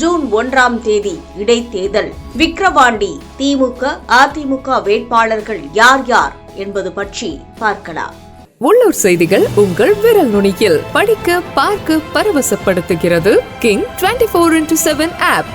June ஒன்றாம் தேதி இடைத்தேர்தல். விக்கிரவாண்டி திமுக அதிமுக வேட்பாளர்கள் யார் யார் என்பது பற்றி பார்க்கலாம். உள்ளூர் செய்திகள் உங்கள் விரல் நுனியில். படிக்க பார்க்க பரவசப்படுத்துகிறது King twenty four into seven app.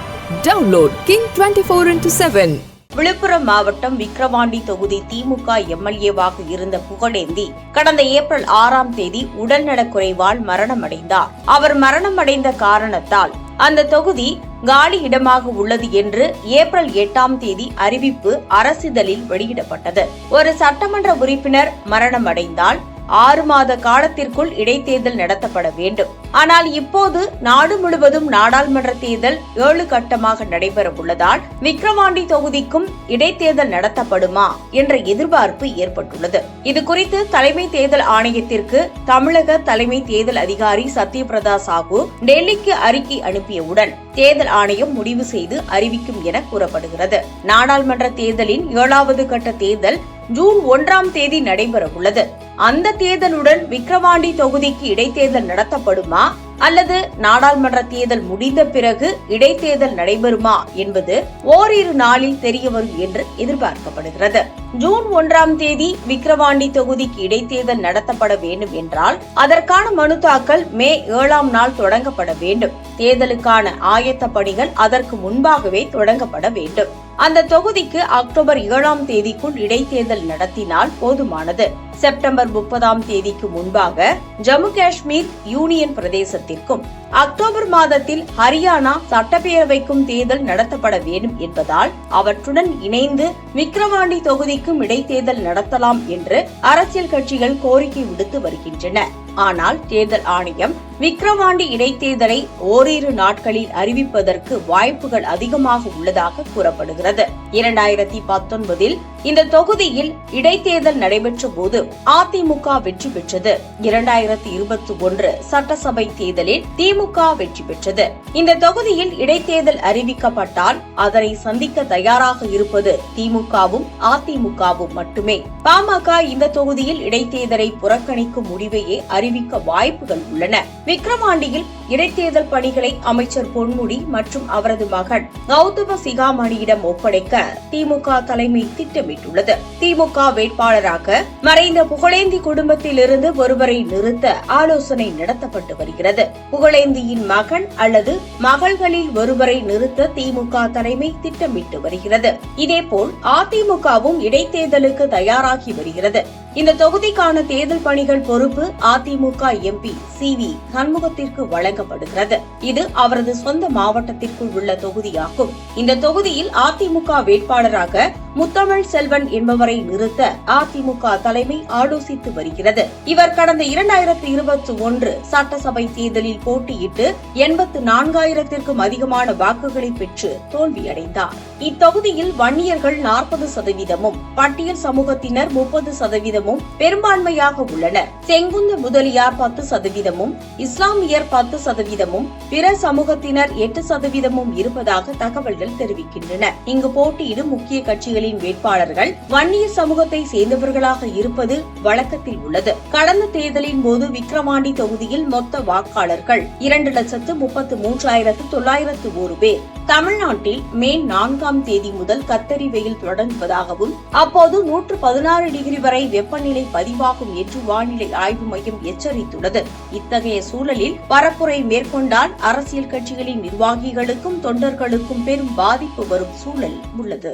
Download King twenty four into seven. Viluppuram மாவட்டம் விக்கிரவாண்டி தொகுதி திமுக எம்எல்ஏவாக இருந்த புகழேந்தி கடந்த ஏப்ரல் ஆறாம் தேதி உடல்நலக்குறைவால் மரணமடைந்தார். அவர் மரணமடைந்த காரணத்தால் அந்த தொகுதி காலி இடமாக உள்ளது என்று ஏப்ரல் எட்டாம் தேதி அறிவிப்பு அரசிதழில் வெளியிடப்பட்டது. ஒரு சட்டமன்ற உறுப்பினர் மரணமடைந்தால் ஆறு மாத காலத்திற்குள் இடைத்தேர்தல் நடத்தப்பட வேண்டும். ஆனால் இப்போது நாடு முழுவதும் நாடாளுமன்ற தேர்தல் ஏழு கட்டமாக நடைபெற உள்ளதால் விக்ரவாண்டி தொகுதிக்கும் இடைத்தேர்தல் நடத்தப்படுமா என்ற எதிர்பார்ப்பு ஏற்பட்டுள்ளது. இது குறித்து தலைமை தேர்தல் ஆணையத்திற்கு தமிழக தலைமை தேர்தல் அதிகாரி சத்யபிரதா சாஹூ டெல்லிக்கு அறிக்கை அனுப்பியவுடன் தேர்தல் ஆணையம் முடிவு செய்து அறிவிக்கும் என கூறப்படுகிறது. நாடாளுமன்ற தேர்தலின் ஏழாவது கட்ட தேர்தல் ஜூன் ஒன்றாம் தேதி நடைபெறவுள்ளது. அந்த தேர்தலுடன் விக்கிரவாண்டி தொகுதிக்கு இடைத்தேர்தல் நடத்தப்படுமா அல்லது நாடாளுமன்ற தேர்தல் முடிந்த பிறகு இடைத்தேர்தல் நடைபெறுமா என்பது ஓரிரு நாளில் தெரியவரும் என்று எதிர்பார்க்கப்படுகிறது. ஜூன் ஒன்றாம் தேதி விக்கிரவாண்டி தொகுதிக்கு இடைத்தேர்தல் நடத்தப்பட வேண்டும் என்றால் அதற்கான மனு தாக்கல் மே ஏழாம் நாள் தொடங்கப்பட வேண்டும். தேர்தலுக்கான ஆயத்த பணிகள் அதற்கு முன்பாகவே தொடங்கப்பட வேண்டும். அந்த தொகுதிக்கு அக்டோபர் ஏழாம் தேதிக்குள் இடைத்தேர்தல் நடத்தினால் போதுமானது. செப்டம்பர் முப்பதாம் தேதிக்கு முன்பாக ஜம்மு காஷ்மீர் யூனியன் பிரதேசத்திற்கும் அக்டோபர் மாதத்தில் ஹரியானா சட்டப்பேரவைக்கும் தேர்தல் நடத்தப்பட வேண்டும் என்பதால் அவற்றுடன் இணைந்து விக்கிரவாண்டி தொகுதிக்கும் இடைத்தேர்தல் நடத்தலாம் என்று அரசியல் கட்சிகள் கோரிக்கை விடுத்து வருகின்றன. ஆனால் தேர்தல் ஆணையம் விக்கிரவாண்டி இடைத்தேர்தலை ஓரிரு நாட்களில் அறிவிப்பதற்கு வாய்ப்புகள் அதிகமாக உள்ளதாக கூறப்படுகிறது. இரண்டாயிரத்தி பத்தொன்பதில் இந்த தொகுதியில் இடைத்தேர்தல் நடைபெற்ற போது அதிமுக வெற்றி பெற்றது. இரண்டாயிரத்தி இருபத்தி ஒன்று சட்டசபை தேர்தலில் திமுக வெற்றி பெற்றது. இந்த தொகுதியில் இடைத்தேர்தல் அறிவிக்கப்பட்டால் அதனை சந்திக்க தயாராக இருப்பது திமுகவும் அதிமுகவும் மட்டுமே. பாமக இந்த தொகுதியில் இடைத்தேர்தலை புறக்கணிக்கும் முடிவையே அறி அறிவிக்க வாய்ப்புகள் உள்ளன. விக்ரமாண்டியில் இடைத்தேர்தல் பணிகளை அமைச்சர் பொன்முடி மற்றும் அவரது மகன் கௌதம சிகாமணியிடம் ஒப்படைக்க திமுக தலைமை திட்டமிட்டுள்ளது. திமுக வேட்பாளராக மறைந்த புகழேந்தி குடும்பத்திலிருந்து ஒருவரை நிறுத்த ஆலோசனை நடத்தப்பட்டு வருகிறது. புகழேந்தியின் மகன் அல்லது மகள்களில் ஒருவரை நிறுத்த திமுக தலைமை திட்டமிட்டு வருகிறது. இதேபோல் அதிமுகவும் இடைத்தேர்தலுக்கு தயாராகி வருகிறது. இந்த தொகுதிக்கான தேர்தல் பணிகள் பொறுப்பு அதிமுக எம்பி சி வி சண்முகத்திற்கு வழங்க வழங்கப்படுகிறது இது அவரது சொந்த மாவட்டத்திற்குள் உள்ள தொகுதியாகும். இந்த தொகுதியில் அதிமுக வேட்பாளராக முத்தமிழ் செல்வன் என்பவரை நிறுத்த அதிமுக தலைமை ஆலோசித்து வருகிறது. இவர் கடந்த இரண்டாயிரத்தி இருபத்தி ஒன்று சட்டசபை தேர்தலில் போட்டியிட்டு எண்பத்து நான்காயிரத்திற்கும் அதிகமான வாக்குகளை பெற்று தோல்வியடைந்தார். இத்தொகுதியில் வன்னியர்கள் நாற்பது சதவீதமும் பட்டியல் சமூகத்தினர் முப்பது சதவீதமும் பெரும்பான்மையாக உள்ளனர். செங்குந்த முதலியார் பத்து சதவீதமும் இஸ்லாமியர் பத்து சதவீதமும் பிற சமூகத்தினர் எட்டு சதவீதமும் இருப்பதாக தகவல்கள் தெரிவிக்கின்றன. இங்கு போட்டியிடும் முக்கிய கட்சிகளின் கட்சிகளின் வேட்பாளர்கள் வன்னிய சமூகத்தை சேர்ந்தவர்களாக இருப்பது வழக்கத்தில் உள்ளது. கடந்த தேர்தலின் போது விக்கிரவாண்டி தொகுதியில் மொத்த வாக்காளர்கள் இரண்டு லட்சத்து முப்பத்து மூன்றாயிரத்து தொள்ளாயிரத்து ஒரு பேர். தமிழ்நாட்டில் மே நான்காம் தேதி முதல் கத்தரி வெயில் தொடங்குவதாகவும் அப்போது நூற்று பதினாறு டிகிரி வரை வெப்பநிலை பதிவாகும் என்று வானிலை ஆய்வு மையம் எச்சரித்துள்ளது. இத்தகைய சூழலில் பரப்புரை மேற்கொண்டால் அரசியல் கட்சிகளின் நிர்வாகிகளுக்கும் தொண்டர்களுக்கும் பெரும் பாதிப்பு வரும் சூழல் உள்ளது.